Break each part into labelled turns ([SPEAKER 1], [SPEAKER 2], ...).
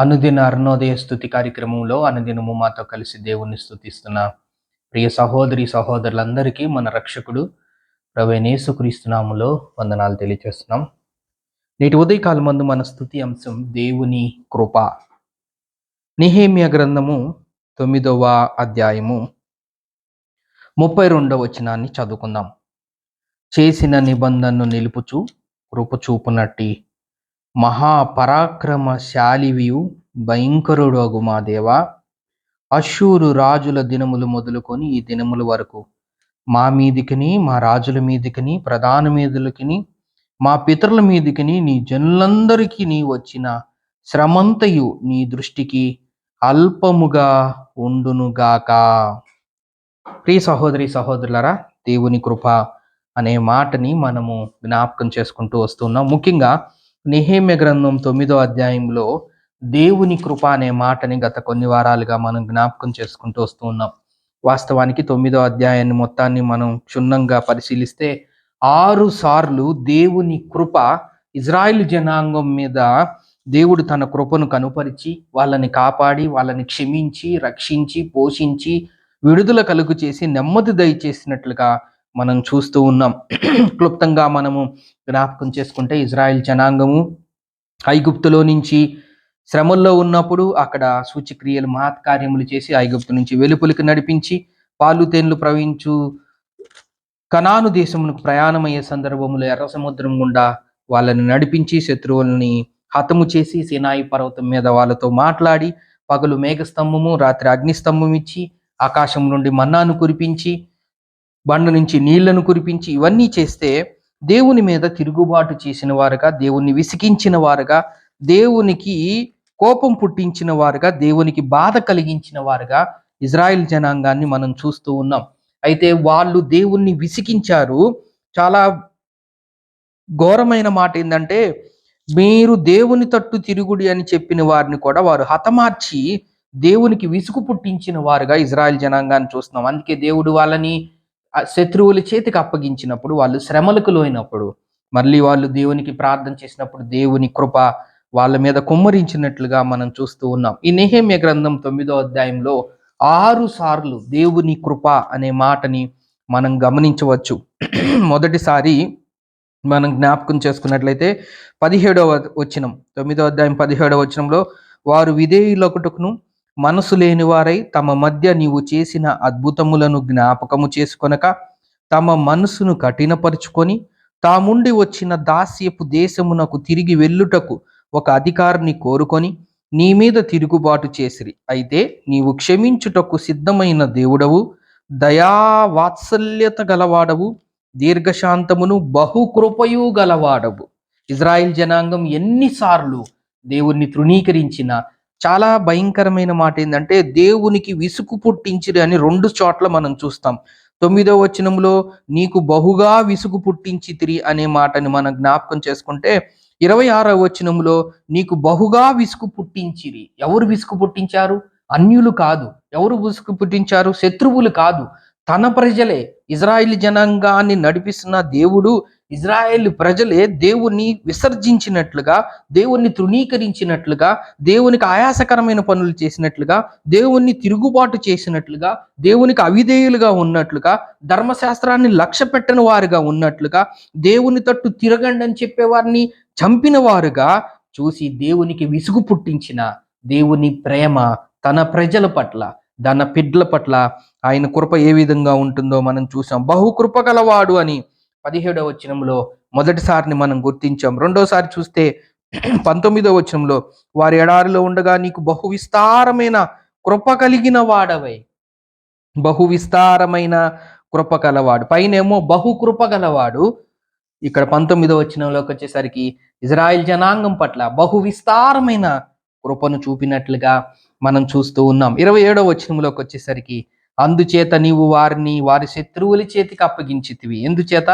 [SPEAKER 1] అనుదిన అరుణోదయ స్థుతి కార్యక్రమంలో అనుదినము మాతో కలిసి దేవుణ్ణి స్థుతిస్తున్న ప్రియ సహోదరి సహోదరులందరికీ మన రక్షకుడు ప్రవేణేసుక్రీస్తునాములో వందనాలు తెలియజేస్తున్నాం నేటి ఉదయకాలం మందు మన స్థుతి అంశం దేవుని కృప. నిహేమ్య గ్రంథము తొమ్మిదవ అధ్యాయము ముప్పై రెండవ వచనాన్ని చదువుకుందాం. చేసిన నిబంధనను నిలుపుచు కృప చూపునట్టి మహాపరాక్రమశాలివియు భయంకరుడు మా దేవా. అశూరు రాజుల దినములు మొదలుకొని ఈ దినముల వరకు మా మీదికిని మా రాజుల మీదికిని ప్రధాన మీదులకిని మా పితరుల మీదికిని నీ జనులందరికీ నీ వచ్చిన శ్రమంతయు నీ దృష్టికి అల్పముగా ఉండునుగాక ప్రియ సహోదరి సహోదరులరా దేవుని కృప అనే మాటని మనము జ్ఞాపకం చేసుకుంటూ వస్తున్నాం ముఖ్యంగా నిహేమ్య గ్రంథం తొమ్మిదో అధ్యాయంలో దేవుని కృప అనే మాటని గత కొన్ని వారాలుగా మనం జ్ఞాపకం చేసుకుంటూ వస్తూ ఉన్నాం. వాస్తవానికి తొమ్మిదో అధ్యాయాన్ని మొత్తాన్ని మనం క్షుణ్ణంగా పరిశీలిస్తే ఆరు సార్లు దేవుని కృప ఇజ్రాయిల్ జనాంగం మీద దేవుడు తన కృపను కనుపరిచి వాళ్ళని కాపాడి వాళ్ళని క్షమించి రక్షించి పోషించి విడుదల కలుగు చేసి నెమ్మది దయచేసినట్లుగా మనం చూస్తూ ఉన్నాం. క్లుప్తంగా మనము జ్ఞాపకం చేసుకుంటే ఇజ్రాయెల్ జనాంగము ఐగుప్తులో నుంచి శ్రమల్లో ఉన్నప్పుడు అక్కడ సూచిక్రియలు మహత్కార్యములు చేసి ఐగుప్తు నుంచి వెలుపులకు నడిపించి పాలు తేన్లు ప్రవహించు కనాను దేశమునకు ప్రయాణమయ్యే సందర్భంలో ఎర్ర సముద్రం గుండా వాళ్ళని నడిపించి శత్రువుల్ని హతము చేసి సినాయి పర్వతం మీద వాళ్ళతో మాట్లాడి పగలు మేఘస్తంభము రాత్రి అగ్నిస్తంభం ఇచ్చి ఆకాశం నుండి మన్నాను కురిపించి బండ నుంచి నీళ్ళను కురిపించి ఇవన్నీ చేస్తే దేవుని మీద తిరుగుబాటు చేసిన వారుగా దేవుణ్ణి విసిగించిన వారుగా దేవునికి కోపం పుట్టించిన వారుగా దేవునికి బాధ కలిగించిన వారుగా ఇజ్రాయిల్ జనాంగాన్ని మనం చూస్తూ ఉన్నాం. అయితే వాళ్ళు దేవుణ్ణి విసిగించారు. చాలా ఘోరమైన మాట ఏంటంటే మీరు దేవుని తట్టు తిరుగుడి అని చెప్పిన వారిని కూడా వారు హతమార్చి దేవునికి విసుగు పుట్టించిన వారుగా ఇజ్రాయెల్ జనాంగాన్ని చూస్తున్నాం. అందుకే దేవుడు వాళ్ళని శత్రువుల చేతికి అప్పగించినప్పుడు వాళ్ళు శ్రమలకు లోయినప్పుడు మళ్ళీ వాళ్ళు దేవునికి ప్రార్థన చేసినప్పుడు దేవుని కృప వాళ్ళ మీద కుమ్మరించినట్లుగా మనం చూస్తూ ఉన్నాం. ఈ నెహేమ్య గ్రంథం తొమ్మిదో అధ్యాయంలో ఆరు సార్లు దేవుని కృప అనే మాటని మనం గమనించవచ్చు. మొదటిసారి మనం జ్ఞాపకం చేసుకున్నట్లయితే పదిహేడవ వచనం తొమ్మిదో అధ్యాయం పదిహేడవ వచనంలో వారు విధేయులొకటుకును మనసు లేనివారై తమ మధ్య నీవు చేసిన అద్భుతములను జ్ఞాపకము చేసుకొనక తమ మనసును కఠినపరుచుకొని తాముండి వచ్చిన దాస్యపు దేశమునకు తిరిగి వెళ్ళుటకు ఒక అధికారిని కోరుకొని నీ మీద తిరుగుబాటు చేసిరి. అయితే నీవు క్షమించుటకు సిద్ధమైన దేవుడవు దయా వాత్సల్యత గలవాడవు దీర్ఘశాంతమును బహుకృపయు గలవాడవు. ఇజ్రాయిల్ జనాంగం ఎన్నిసార్లు దేవుణ్ణి తృణీకరించిన చాలా భయంకరమైన మాట ఏంటంటే దేవునికి విసుగు పుట్టించిరి అని రెండు చోట్ల మనం చూస్తాం. తొమ్మిదో వచనంలో నీకు బహుగా విసుగు పుట్టించితిరి అనే మాటని మనం జ్ఞాపకం చేసుకుంటే ఇరవై ఆరో వచనంలో నీకు బహుగా విసుగు పుట్టించిరి. ఎవరు విసుగు పుట్టించారు? అన్యులు కాదు. ఎవరు విసుగు పుట్టించారు? శత్రువులు కాదు. తన ప్రజలే. ఇజ్రాయిల్ జనాంగాన్ని నడిపిస్తున్న దేవుడు ఇజ్రాయెల్ ప్రజలే దేవుణ్ణి విసర్జించినట్లుగా దేవుణ్ణి తృణీకరించినట్లుగా దేవునికి ఆయాసకరమైన పనులు చేసినట్లుగా దేవుణ్ణి తిరుగుబాటు చేసినట్లుగా దేవునికి అవిధేయులుగా ఉన్నట్లుగా ధర్మశాస్త్రాన్ని లక్ష్య పెట్టని వారుగా ఉన్నట్లుగా దేవుని తట్టు తిరగండి అని చెప్పేవారిని చంపిన వారుగా చూసి దేవునికి విసుగు పుట్టించిన దేవుని ప్రేమ తన ప్రజల పట్ల తన పిడ్ల పట్ల ఆయన కృప ఏ విధంగా ఉంటుందో మనం చూసాం. బహుకృప గలవాడు అని పదిహేడవ వచనంలో మొదటిసారిని మనం గుర్తించాం. రెండోసారి చూస్తే పంతొమ్మిదవ వచనంలో వారి ఎడారిలో ఉండగా నీకు బహు విస్తారమైన కృప కలిగిన వాడవై. బహు విస్తారమైన కృప కలవాడు. పైనేమో బహు కృప గలవాడు. ఇక్కడ పంతొమ్మిదవ వచనంలోకి వచ్చేసరికి ఇజ్రాయిల్ జనాంగం పట్ల బహు విస్తారమైన కృపను చూపినట్లుగా మనం చూస్తూ ఉన్నాం. ఇరవై ఏడవ వచనంలోకి వచ్చేసరికి అందుచేత నీవు వారిని వారి శత్రువుల చేతికి అప్పగించితివి. ఎందుచేత?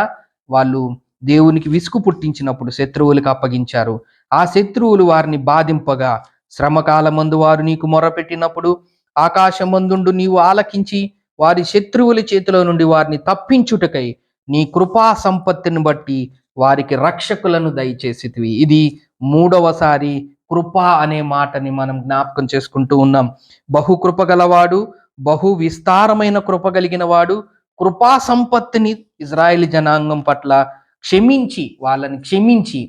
[SPEAKER 1] వాళ్ళు దేవునికి విసుగు పుట్టించినప్పుడు శత్రువులకు అప్పగించారు. ఆ శత్రువులు వారిని బాధింపగా శ్రమకాలమందు వారు నీకు మొరపెట్టినప్పుడు ఆకాశమందుండు నీవు ఆలకించి వారి శత్రువుల చేతిలో నుండి వారిని తప్పించుటకై నీ కృపా సంపత్తిని బట్టి వారికి రక్షకులను దయచేసితివి. ఇది మూడవసారి కృప అనే మాటని మనం జ్ఞాపకం చేసుకుంటూ ఉన్నాం. బహు కృప గలవాడు బహు విస్తారమైన కృప కలిగిన వాడు కృపా సంపత్తిని ఇజ్రాయేల్ జనాంగం పట్ల క్షమించి వాళ్ళని క్షమించి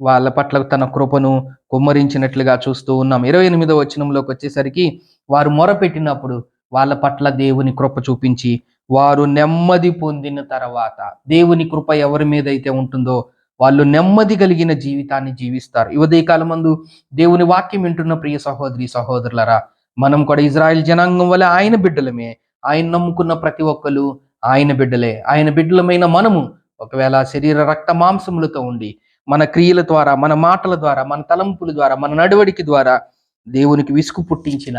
[SPEAKER 1] వాళ్ళ పట్ల తన కృపను కుమ్మరించినట్లుగా చూస్తూ ఉన్నాం. ఇరవై ఎనిమిదో వచనంలోకి వచ్చేసరికి వారు మొరపెట్టినప్పుడు వాళ్ళ పట్ల దేవుని కృప చూపించి వారు నెమ్మది పొందిన తర్వాత దేవుని కృప ఎవరి మీద అయితే ఉంటుందో వాళ్ళు నెమ్మది కలిగిన జీవితాన్ని జీవిస్తారు. ఈ ఉదయకాలం మందు దేవుని వాక్యం వింటున్న ప్రియ సహోదరి సహోదరులరా మనం కూడా ఇజ్రాయెల్ జనాంగం వల్ల ఆయన బిడ్డలమే. ఆయన నమ్ముకున్న ప్రతి ఒక్కరు ఆయన బిడ్డలే. ఆయన బిడ్డలమైన మనము ఒకవేళ శరీర రక్త మాంసములతో ఉండి మన క్రియల ద్వారా మన మాటల ద్వారా మన తలంపుల ద్వారా మన నడవడికి ద్వారా దేవునికి విసుగు పుట్టించిన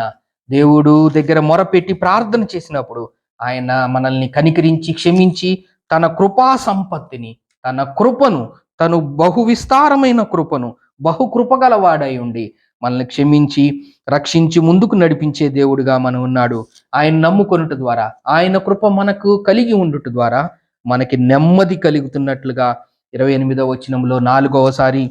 [SPEAKER 1] దేవుడు దగ్గర మొరపెట్టి ప్రార్థన చేసినప్పుడు ఆయన మనల్ని కనికరించి క్షమించి తన కృపా సంపత్తిని తన కృపను తను బహు విస్తారమైన కృపను బహు కృపగలవాడై ఉండి మనల్ని క్షమించి రక్షించి ముందుకు నడిపించే దేవుడుగా మనం ఉన్నాడు. ఆయన నమ్ముకొనుట ద్వారా ఆయన కృప మనకు కలిగి ఉండుట ద్వారా మనకి నెమ్మది కలుగుతున్నట్లుగా ఇరవై ఎనిమిదవ వచనంలో నాలుగవసారి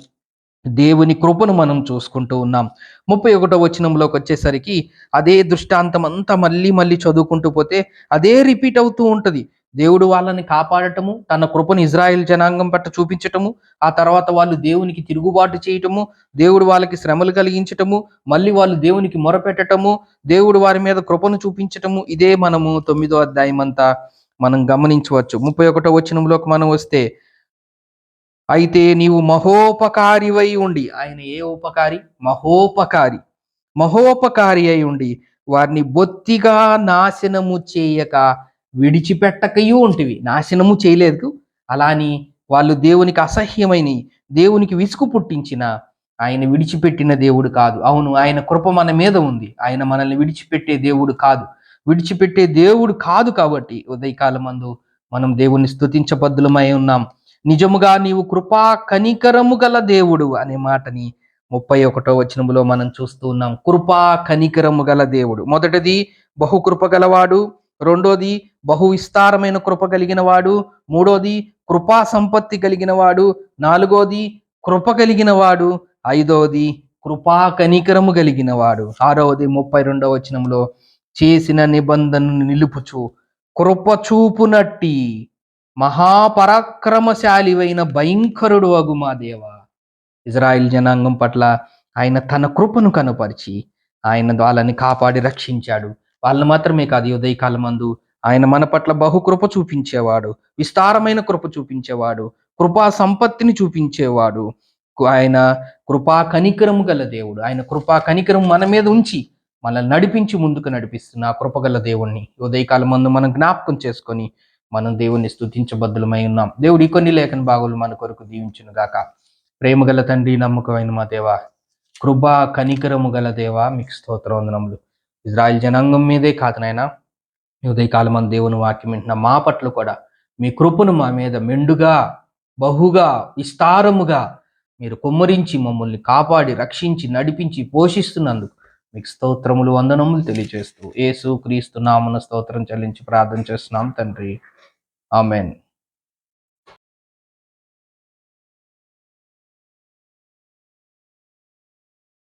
[SPEAKER 1] దేవుని కృపను మనం చూసుకుంటూ ఉన్నాం. ముప్పై ఒకటో వచనంలోకి వచ్చేసరికి అదే దృష్టాంతం అంతా మళ్ళీ మళ్ళీ చదువుకుంటూ పోతే అదే రిపీట్ అవుతూ ఉంటుంది. దేవుడు వాళ్ళని కాపాడటము తన కృపను ఇజ్రాయెల్ జనాంగం పట్ల చూపించటము ఆ తర్వాత వాళ్ళు దేవునికి తిరుగుబాటు చేయటము దేవుడు వాళ్ళకి శ్రమలు కలిగించటము మళ్ళీ వాళ్ళు దేవునికి మొరపెట్టటము దేవుడు వారి మీద కృపను చూపించటము ఇదే మనము తొమ్మిదో అధ్యాయం అంతా మనం గమనించవచ్చు. ముప్పై ఒకటో వచనంలోకి మనం వస్తే అయితే నీవు మహోపకారివై ఉండి ఆయన ఏ ఉపకారి? మహోపకారి. మహోపకారి అయి ఉండి వారిని బొత్తిగా నాశనము చేయక విడిచిపెట్టకయూ ఉంటివి. నాశనము చేయలేదు. అలాని వాళ్ళు దేవునికి అసహ్యమైన దేవునికి విసుగు పుట్టించిన ఆయన విడిచిపెట్టిన దేవుడు కాదు. అవును ఆయన కృప మన మీద ఉంది. ఆయన మనల్ని విడిచిపెట్టే దేవుడు కాదు. విడిచిపెట్టే దేవుడు కాదు కాబట్టి ఉదయకాలమందు మనం దేవుని స్థుతించబద్దులమై ఉన్నాం. నిజముగా నీవు కృపా కనికరము గల దేవుడు అనే మాటని ముప్పై ఒకటో వచనములో మనం చూస్తూ ఉన్నాం. కృపా కనికరము గల దేవుడు. మొదటిది బహుకృప గలవాడు. రెండోది బహు విస్తారమైన కృప కలిగిన వాడు మూడోది కృపా సంపత్తి కలిగిన వాడు నాలుగోది కృప కలిగిన వాడు ఐదవది కృపా కనికరము కలిగిన వాడు ఆరవది ముప్పై రెండవ వచనంలో చేసిన నిబంధనను నిలుపుచు కృప చూపునట్టి మహాపరాక్రమశాలివైన భయంకరుడు అగు మా దేవ. ఇజ్రాయిల్ జనాంగం పట్ల ఆయన తన కృపను కనపరిచి ఆయన వాళ్ళని కాపాడి రక్షించాడు. వాళ్ళని మాత్రమే కాదు ఉదయకాలమందు ఆయన మన పట్ల బహు కృప చూపించేవాడు విస్తారమైన కృప చూపించేవాడు కృపా సంపత్తిని చూపించేవాడు. ఆయన కృపా కనికరము గల దేవుడు. ఆయన కృపా కనికరం మన మీద ఉంచి మనల్ని నడిపించి ముందుకు నడిపిస్తున్న ఆ కృపగల దేవుణ్ణి ఈ ఉదయకాలం మందు మనం జ్ఞాపకం చేసుకొని మనం దేవుణ్ణి స్తుతించబద్దులమై ఉన్నాం. దేవుడు ఈ కొన్ని లేఖన బాగులు మన కొరకు దీవించును గాక. ప్రేమగల తండ్రి నమ్మకమైన మా దేవ కృపా కనికరము గల దేవ మీకు స్తోత్ర వందనములు ఇజ్రాయెల్ జనాంగం మీదే కాదు నాయన. ఈ ఉదయకాలం దేవుని వాక్యం వింటున్న మా పట్ల కూడా మీ కృపను మా మీద మెండుగా బహుగా విస్తారముగా మీరు కుమ్మరించి మమ్మల్ని కాపాడి రక్షించి నడిపించి పోషిస్తున్నందుకు మీకు స్తోత్రములు వందనములు తెలియజేస్తూ ఏసు క్రీస్తు నామన స్తోత్రం చెల్లించి ప్రార్థన చేస్తున్నాం తండ్రి. ఆమెన్.